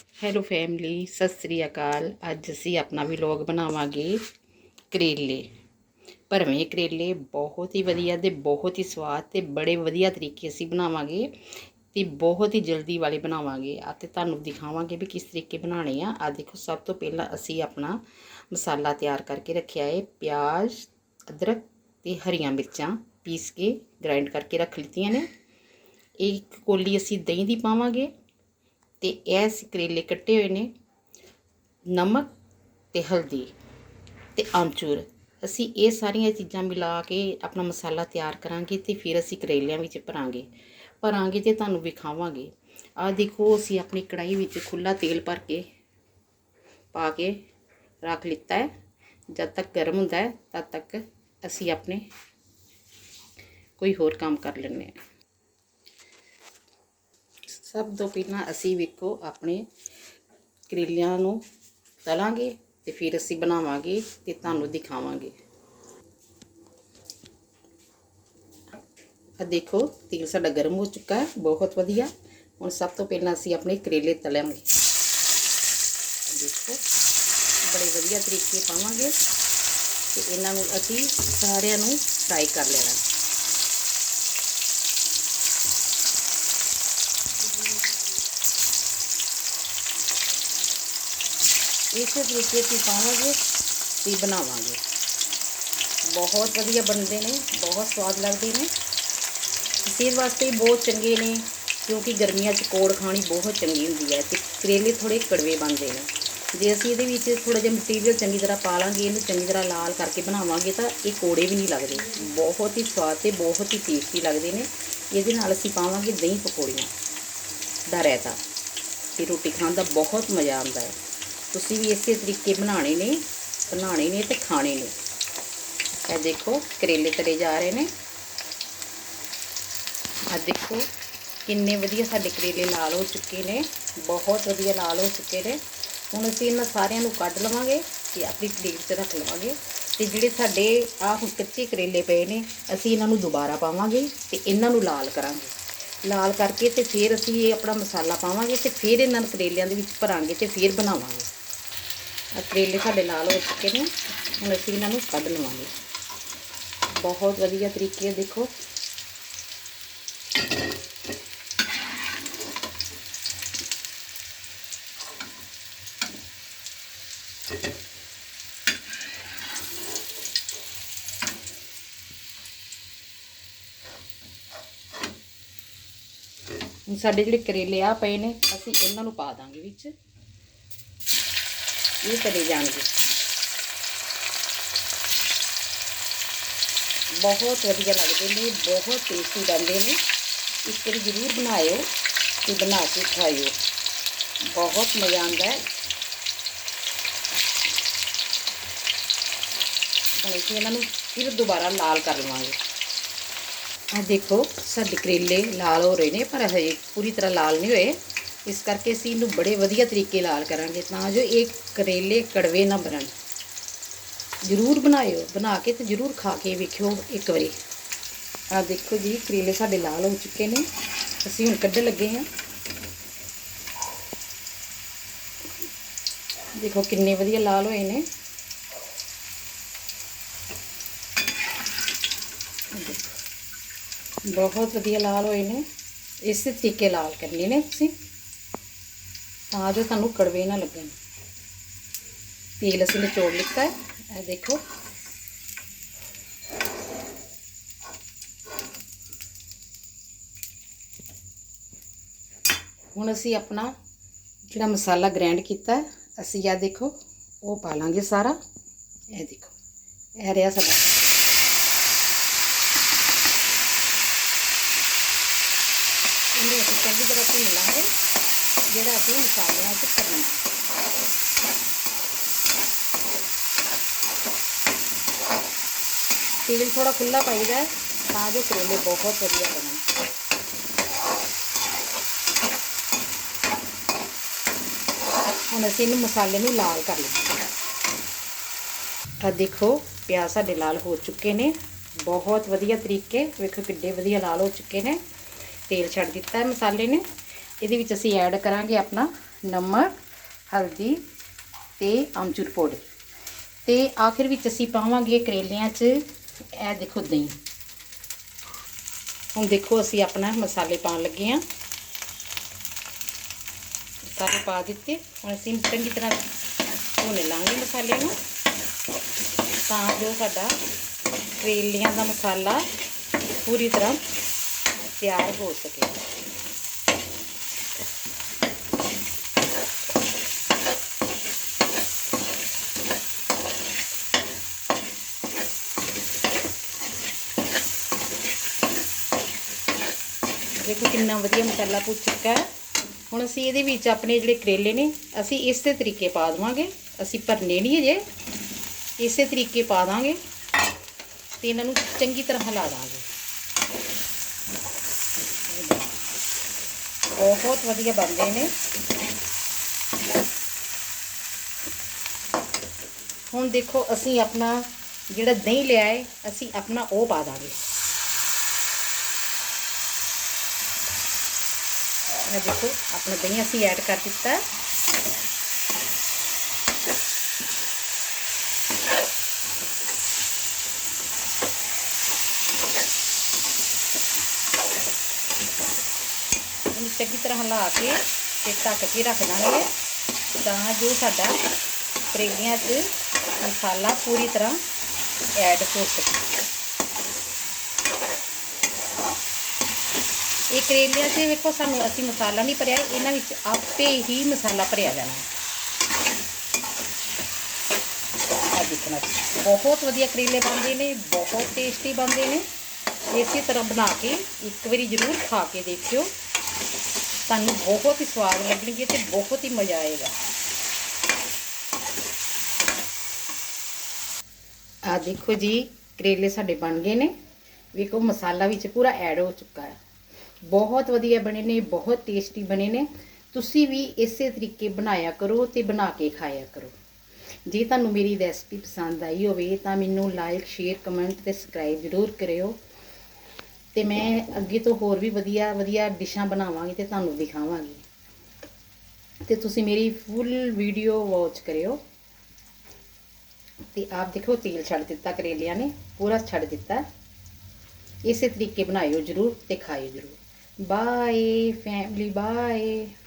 Hello family Sat Sri ਅਕਾਲ। ਅੱਜ ਅਸੀਂ ਆਪਣਾ ਵਲੌਗ ਬਣਾਵਾਂਗੇ ਕਰੇਲੇ। ਭਰਵੇਂ ਕਰੇਲੇ ਬਹੁਤ ਹੀ ਵਧੀਆ ਤੇ ਬਹੁਤ ਹੀ ਸਵਾਦ ਤੇ ਬੜੇ ਵਧੀਆ ਤਰੀਕੇ ਅਸੀਂ ਬਣਾਵਾਂਗੇ ਤੇ ਬਹੁਤ ਹੀ ਜਲਦੀ ਵਾਲੇ ਬਣਾਵਾਂਗੇ। ਆ ਤੇ ਤੁਹਾਨੂੰ ਦਿਖਾਵਾਂਗੇ ਵੀ ਕਿਸ ਤਰੀਕੇ ਬਣਾਉਣੇ ਆ। ਆ ਦੇਖੋ, ਸਭ ਤੋਂ ਪਹਿਲਾਂ ਅਸੀਂ ਆਪਣਾ ਮਸਾਲਾ ਤਿਆਰ ਕਰਕੇ ਰੱਖਿਆ ਹੈ ਪਿਆਜ਼, ਅਦਰਕ ਤੇ ਹਰੀਆਂ ਮਿਰਚਾਂ ਪੀਸ ਕੇ ਗ੍ਰਾਈਂਡ ਕਰਕੇ ਰੱਖ ਲਿੱਤੀਆਂ ਨੇ। ਇੱਕ ਕੋਲੀ ਅਸੀਂ ਦਹੀਂ ਦੀ ਪਾਵਾਂਗੇ। ਤੇ ਇਹ ਅਸੀਂ ਕਰੇਲੇ ਕੱਟੇ ਹੋਏ ਨੇ, ਨਮਕ ਤੇ ਹਲਦੀ ਤੇ ਆਮਚੂਰ। ਅਸੀਂ ਇਹ ਸਾਰੀਆਂ ਚੀਜ਼ਾਂ ਮਿਲਾ ਕੇ ਆਪਣਾ ਮਸਾਲਾ ਤਿਆਰ ਕਰਾਂਗੇ ਤੇ ਫਿਰ ਅਸੀਂ ਕਰੇਲਿਆਂ ਵਿੱਚ ਭਰਾਂਗੇ। ਭਰਾਂਗੇ ਤੇ ਤੁਹਾਨੂੰ ਵਿਖਾਵਾਂਗੇ। ਆਹ ਦੇਖੋ, ਅਸੀਂ ਆਪਣੀ ਕੜਾਈ ਵਿੱਚ ਖੁੱਲਾ ਤੇਲ ਭਰ ਕੇ ਪਾ ਕੇ ਰੱਖ ਲਿੱਤਾ ਹੈ। ਜਦ ਤੱਕ ਗਰਮ ਹੁੰਦਾ ਹੈ, ਤਦ ਤੱਕ ਅਸੀਂ ਆਪਣੇ ਕੋਈ ਹੋਰ ਕੰਮ ਕਰ ਲੈਂਦੇ ਹਾਂ। ਸਭ ਤੋਂ ਪਹਿਲਾਂ ਅਸੀਂ ਵੇਖੋ ਆਪਣੇ ਕਰੇਲਿਆਂ ਨੂੰ ਤਲਾਂਗੇ ਤੇ ਫਿਰ ਅਸੀਂ ਬਣਾਵਾਂਗੇ ਤੇ ਤੁਹਾਨੂੰ ਦਿਖਾਵਾਂਗੇ। ਆ ਦੇਖੋ, ਤੇਲ ਸਾਡਾ ਗਰਮ ਹੋ ਚੁੱਕਾ ਹੈ, ਬਹੁਤ ਵਧੀਆ। ਹੁਣ ਸਭ ਤੋਂ ਪਹਿਲਾਂ ਅਸੀਂ ਆਪਣੇ ਕਰੇਲੇ ਤਲਾਂਗੇ। ਦੇਖੋ, ਬੜੇ ਵਧੀਆ ਤਰੀਕੇ ਪਾਵਾਂਗੇ ਤੇ ਇਹਨਾਂ ਨੂੰ ਅਸੀਂ ਸਾਰਿਆਂ ਨੂੰ ਫਰਾਈ ਕਰ ਲੈਣਾ। ਇਸੇ ਤਰੀਕੇ ਅਸੀਂ ਪਾਵਾਂਗੇ ਤੇ ਬਣਾਵਾਂਗੇ। ਬਹੁਤ ਵਧੀਆ ਬਣਦੇ ਨੇ, ਬਹੁਤ ਸਵਾਦ ਲੱਗਦੇ ਨੇ। ਸਿਹਤ ਵਾਸਤੇ ਬਹੁਤ ਚੰਗੇ ਨੇ, ਕਿਉਂਕਿ ਗਰਮੀਆਂ 'ਚ ਕੋੜ ਖਾਣੀ ਬਹੁਤ ਚੰਗੀ ਹੁੰਦੀ ਹੈ ਤੇ ਕਰੇਲੇ ਥੋੜੇ ਕੜਵੇ ਬਣਦੇ ਨੇ। ਜੇ ਅਸੀਂ ਇਹਦੇ ਵਿੱਚ ਥੋੜਾ ਜਿਹਾ ਮਟੀਰੀਅਲ ਚੰਗੀ ਤਰ੍ਹਾਂ ਪਾ ਲਾਂਗੇ, ਇਹਨੂੰ ਚੰਗੀ ਤਰ੍ਹਾਂ ਲਾਲ ਕਰਕੇ ਬਣਾਵਾਂਗੇ ਤਾਂ ਇਹ ਕੋੜੇ ਵੀ ਨਹੀਂ ਲੱਗਦੇ। ਬਹੁਤ ਹੀ ਸਵਾਦ ਤੇ ਬਹੁਤ ਹੀ ਟੇਸਟੀ ਲੱਗਦੇ ਨੇ। ਇਹਦੇ ਨਾਲ ਅਸੀਂ ਪਾਵਾਂਗੇ ਦਹੀਂ ਪਕੌੜੀਆਂ। ਦਾ ਰਾਇਤਾ ਤੇ ਰੋਟੀ ਖਾਣ ਦਾ ਬਹੁਤ ਮਜ਼ਾ ਆਉਂਦਾ ਹੈ। ਤੁਸੀਂ ਵੀ ਇਸੇ ਤਰੀਕੇ ਬਣਾਉਣੇ ਨੇ ਬਣਾਉਣੇ ਨੇ ਤੇ ਖਾਣੇ ਨੇ। ਇਹ ਦੇਖੋ ਕਰੇਲੇ ਤਰੇ ਜਾ ਰਹੇ ਨੇ। ਆ ਦੇਖੋ ਕਿੰਨੇ ਵਧੀਆ ਸਾਡੇ ਕਰੇਲੇ ਲਾਲ ਹੋ ਚੁੱਕੇ ਨੇ, ਬਹੁਤ ਵਧੀਆ ਲਾਲ ਹੋ ਚੁੱਕੇ ਨੇ। ਹੁਣ ਅਸੀਂ ਇਹਨਾਂ ਸਾਰਿਆਂ ਨੂੰ ਕੱਢ ਲਵਾਂਗੇ ਤੇ ਆਪਣੀ ਪਲੇਟ 'ਚ ਰੱਖ ਲਵਾਂਗੇ। ਤੇ ਜਿਹੜੇ ਸਾਡੇ ਆਹ ਹੁਣ ਕੱਚੇ ਕਰੇਲੇ ਪਏ ਨੇ, ਅਸੀਂ ਇਹਨਾਂ ਨੂੰ ਦੁਬਾਰਾ ਪਾਵਾਂਗੇ ਤੇ ਇਹਨਾਂ ਨੂੰ ਲਾਲ ਕਰਾਂਗੇ। ਲਾਲ ਕਰਕੇ ਤੇ ਫਿਰ ਅਸੀਂ ਇਹ ਆਪਣਾ ਮਸਾਲਾ ਪਾਵਾਂਗੇ ਤੇ ਫਿਰ ਇਹਨਾਂ ਨੂੰ ਕਰੇਲਿਆਂ ਦੇ ਵਿੱਚ ਭਰਾਂਗੇ ਤੇ ਫਿਰ ਬਣਾਵਾਂਗੇ। ਆ ਕਰੇਲੇ ਸਾਡੇ ਲਾਲ ਹੋ ਚੁੱਕੇ ਨੇ। ਹੁਣ ਅਸੀਂ ਇਹਨਾਂ ਨੂੰ ਕੱਢ ਲਵਾਂਗੇ। ਬਹੁਤ ਵਧੀਆ ਤਰੀਕੇ ਦੇਖੋ। ਸਾਡੇ ਜਿਹੜੇ ਕਰੇਲੇ ਆ ਪਏ ਨੇ, ਅਸੀਂ ਇਹਨਾਂ ਨੂੰ ਪਾ ਦਾਂਗੇ ਵਿੱਚ। ਇਹ ਚਲੇ ਜਾਣਗੇ। ਬਹੁਤ ਵਧੀਆ ਲੱਗਦੇ ਨੇ, ਬਹੁਤ ਟੇਸਟੀ ਬਣਦੇ ਨੇ। ਇਸ ਵਾਰੀ ਜ਼ਰੂਰ ਬਣਾਇਓ ਤੇ ਬਣਾ ਕੇ ਖਾਇਓ। ਬਹੁਤ ਮਜ਼ਾ ਆਉਂਦਾ ਹੈ। ਹੁਣ ਅਸੀਂ ਇਹਨਾਂ ਨੂੰ ਫਿਰ ਦੁਬਾਰਾ ਲਾਲ ਕਰ ਲਵਾਂਗੇ। ਆ ਦੇਖੋ, ਸਾਡੇ ਕਰੇਲੇ ਲਾਲ ਹੋ ਰਹੇ ਨੇ, ਪਰ ਹਜੇ ਪੂਰੀ ਤਰ੍ਹਾਂ ਲਾਲ ਨਹੀਂ ਹੋਏ। ਇਸ ਕਰਕੇ ਅਸੀਂ ਇਹਨੂੰ ਬੜੇ ਵਧੀਆ ਤਰੀਕੇ ਲਾਲ ਕਰਾਂਗੇ, ਤਾਂ ਜੋ ਇਹ ਕਰੇਲੇ ਕੜਵੇ ਨਾ ਬਣਨ। ਜ਼ਰੂਰ ਬਣਾਇਓ, ਬਣਾ ਕੇ ਤੇ ਜ਼ਰੂਰ ਖਾ ਕੇ ਵੇਖਿਓ ਇੱਕ ਵਾਰੀ। ਆ ਦੇਖੋ ਜੀ, ਕਰੇਲੇ ਸਾਡੇ ਲਾਲ ਹੋ ਚੁੱਕੇ ਨੇ। ਅਸੀਂ ਹੁਣ ਕੱਢਣ ਲੱਗੇ ਹਾਂ। ਦੇਖੋ, ਕਿੰਨੇ ਵਧੀਆ ਲਾਲ ਹੋਏ ਨੇ। ਬਹੁਤ ਵਧੀਆ ਲਾਲ ਹੋਏ ਨੇ। ਇਸੇ ਤਰੀਕੇ ਲਾਲ ਕਰਨੇ ਨੇ ਤੁਸੀਂ। ਤਾਂ ਜੋ ਤੁਹਾਨੂੰ ਕੜਵੇ ਨਾ ਲੱਗਣ। ਤੇਲ ਅਸੀਂ ਨਿਚੋੜ ਲਿੱਤਾ ਹੈ। ਇਹ ਦੇਖੋ। ਹੁਣ ਅਸੀਂ ਆਪਣਾ ਜਿਹੜਾ ਮਸਾਲਾ ਗ੍ਰਾਈਂਡ ਕੀਤਾ ਹੈ, ਅਸੀਂ ਇਹ ਦੇਖੋ, ਉਹ ਪਾ ਲਾਂਗੇ ਸਾਰਾ। ਇਹ ਦੇਖੋ, ਇਹ ਰਿਹਾ ਸਾਡਾ ਇਹਨੂੰ ਅਸੀਂ ਚੰਗੀ ਤਰ੍ਹਾਂ ਭੁੰਨ ਲਾਂਗੇ, ਜਿਹੜਾ ਅਸੀਂ ਮਸਾਲਿਆਂ 'ਚ ਭਰਨਾ ਤੇਲ ਥੋੜਾ ਖੁੱਲਾ ਪਾਈਦਾ ਹੈ, ਤਾਂ ਜੋ ਕਰੇਲੇ ਬਹੁਤ ਵਧੀਆ ਬਣਨ ਹੁਣ ਅਸੀਂ ਇਹਨੂੰ ਮਸਾਲੇ ਨੂੰ ਲਾਲ ਕਰ ਲਵਾਂਗੇ ਆ ਦੇਖੋ, ਪਿਆਜ਼ ਸਾਡੇ ਲਾਲ ਹੋ ਚੁੱਕੇ ਨੇ। ਬਹੁਤ ਵਧੀਆ ਤਰੀਕੇ, ਵੇਖੋ ਕਿੱਡੇ ਵਧੀਆ ਲਾਲ ਹੋ ਚੁੱਕੇ ਨੇ। ਤੇਲ ਛੱਡ ਦਿੱਤਾ ਹੈ ਮਸਾਲੇ ਨੇ। ਇਹਦੇ ਵਿੱਚ ਅਸੀਂ ਐਡ ਕਰਾਂਗੇ ਆਪਣਾ ਨਮਕ, ਹਲਦੀ ਤੇ ਅਮਚੂਰ ਪਾਊਡਰ ਤੇ ਆਖਿਰ ਵਿੱਚ ਅਸੀਂ ਪਾਵਾਂਗੇ ਕਰੇਲਿਆਂ 'ਚ, ਇਹ ਦੇਖੋ ਦਹੀਂ। ਹੁਣ ਦੇਖੋ ਅਸੀਂ ਆਪਣਾ ਮਸਾਲੇ ਪਾਉਣ ਲੱਗੇ ਹਾਂ। ਮਸਾਲੇ ਪਾ ਦਿੱਤੇ। ਹੁਣ ਅਸੀਂ ਚੰਗੀ ਤਰ੍ਹਾਂ ਭੁੰਨ ਲਾਂਗੇ ਮਸਾਲੇ ਨੂੰ। ਤਾਂ ਜੋ ਸਾਡਾ ਕਰੇਲਿਆਂ ਦਾ ਮਸਾਲਾ ਪੂਰੀ ਤਰ੍ਹਾਂ ਤਿਆਰ ਹੋ ਸਕੇ। ਦੇਖੋ ਕਿੰਨਾ ਵਧੀਆ ਮਸਾਲਾ ਪੁੱਜ ਚੁੱਕਾ ਹੈ। ਹੁਣ ਅਸੀਂ ਇਹਦੇ ਵਿੱਚ ਆਪਣੇ ਜਿਹੜੇ ਕਰੇਲੇ ਨੇ, ਅਸੀਂ ਇਸੇ ਤਰੀਕੇ ਪਾ ਦੇਵਾਂਗੇ। ਅਸੀਂ ਭਰਨੇ ਨਹੀਂ ਅਜੇ। ਇਸੇ ਤਰੀਕੇ ਪਾ ਦਾਂਗੇ ਤੇ ਇਹਨਾਂ ਨੂੰ ਚੰਗੀ ਤਰ੍ਹਾਂ ਹਿਲਾ ਦਾਂਗੇ। ਬਹੁਤ ਵਧੀਆ ਬਣਦੇ ਨੇ। ਹੁਣ ਦੇਖੋ, ਅਸੀਂ ਆਪਣਾ ਜਿਹੜਾ ਦਹੀਂ ਲਿਆ ਹੈ ਅਸੀਂ ਆਪਣਾ ਉਹ ਪਾ ਦਾਂਗੇ। ਇਹ ਦੇਖੋ, ਆਪਣਾ ਦਹੀਂ ਅਸੀਂ ਐਡ ਕਰ ਦਿੱਤਾ। ਚੰਗੀ ਤਰ੍ਹਾਂ ਹਿਲਾ ਕੇ ਤੇ ਢੱਕ ਕੇ ਰੱਖ ਦਾਂਗੇ। ਤਾਂ ਜੋ ਸਾਡਾ ਕਰੇਲਿਆਂ 'ਚ ਮਸਾਲਾ ਪੂਰੀ ਤਰ੍ਹਾਂ ਐਡ ਹੋ ਸਕੇ। ਇਹ ਕਰੇਲਿਆਂ 'ਚ ਵੇਖੋ, ਸਾਨੂੰ ਅਸੀਂ ਮਸਾਲਾ ਨਹੀਂ ਭਰਿਆ, ਇਹਨਾਂ ਵਿੱਚ ਆਪੇ ਹੀ ਮਸਾਲਾ ਭਰਿਆ ਜਾਣਾ। ਹੈ ਦੇਖਣਾ ਬਹੁਤ ਵਧੀਆ ਕਰੇਲੇ ਬਣਦੇ ਨੇ, ਬਹੁਤ ਟੇਸਟੀ ਬਣਦੇ ਨੇ। ਇਸੇ ਤਰ੍ਹਾਂ ਬਣਾ ਕੇ ਇੱਕ ਵਾਰੀ ਜ਼ਰੂਰ ਖਾ ਕੇ ਦੇਖਿਓ। ਤੁਹਾਨੂੰ ਬਹੁਤ ਹੀ ਸਵਾਦ ਲੱਗਣਗੇ ਤੇ ਬਹੁਤ ਹੀ ਮਜ਼ਾ ਆਏਗਾ। ਆ ਦੇਖੋ ਜੀ, ਕਰੇਲੇ ਸਾਡੇ ਬਣ ਗਏ ਨੇ। ਵੇਖੋ, ਮਸਾਲਾ ਵਿੱਚ ਪੂਰਾ ਐਡ ਹੋ ਚੁੱਕਾ ਹੈ। ਬਹੁਤ ਵਧੀਆ ਬਣੇ ਨੇ, ਬਹੁਤ ਟੇਸਟੀ ਬਣੇ ਨੇ। ਤੁਸੀਂ ਵੀ ਇਸੇ ਤਰੀਕੇ ਬਣਾਇਆ ਕਰੋ ਤੇ ਬਣਾ ਕੇ ਖਾਇਆ ਕਰੋ। ਜੇ ਤੁਹਾਨੂੰ ਮੇਰੀ ਰੈਸਪੀ ਪਸੰਦ ਆਈ ਹੋਵੇ ਤਾਂ ਮੈਨੂੰ ਲਾਈਕ ਸ਼ੇਅਰ ਕਮੈਂਟ ਤੇ ਸਬਸਕ੍ਰਾਈਬ ਜ਼ਰੂਰ ਕਰਿਓ। ਤੇ ਮੈਂ ਅੱਗੇ ਤੋਂ ਹੋਰ ਵੀ ਵਧੀਆ ਵਧੀਆ ਡਿਸ਼ਾਂ ਬਣਾਵਾਂਗੀ ਤੇ ਤੁਹਾਨੂੰ ਦਿਖਾਵਾਂਗੀ। ਤੇ ਤੁਸੀਂ ਮੇਰੀ ਫੁੱਲ ਵੀਡੀਓ ਵਾਚ ਕਰਿਓ। ਤੇ ਆਪ ਦੇਖੋ, ਤੇਲ ਛੱਡ ਦਿੱਤਾ ਕਰੇਲਿਆਂ ਨੇ, ਪੂਰਾ ਛੱਡ ਦਿੱਤਾ। ਇਸੇ ਤਰੀਕੇ ਬਣਾਇਓ ਜਰੂਰ ਤੇ ਖਾਇਓ ਜਰੂਰ। Bye family bye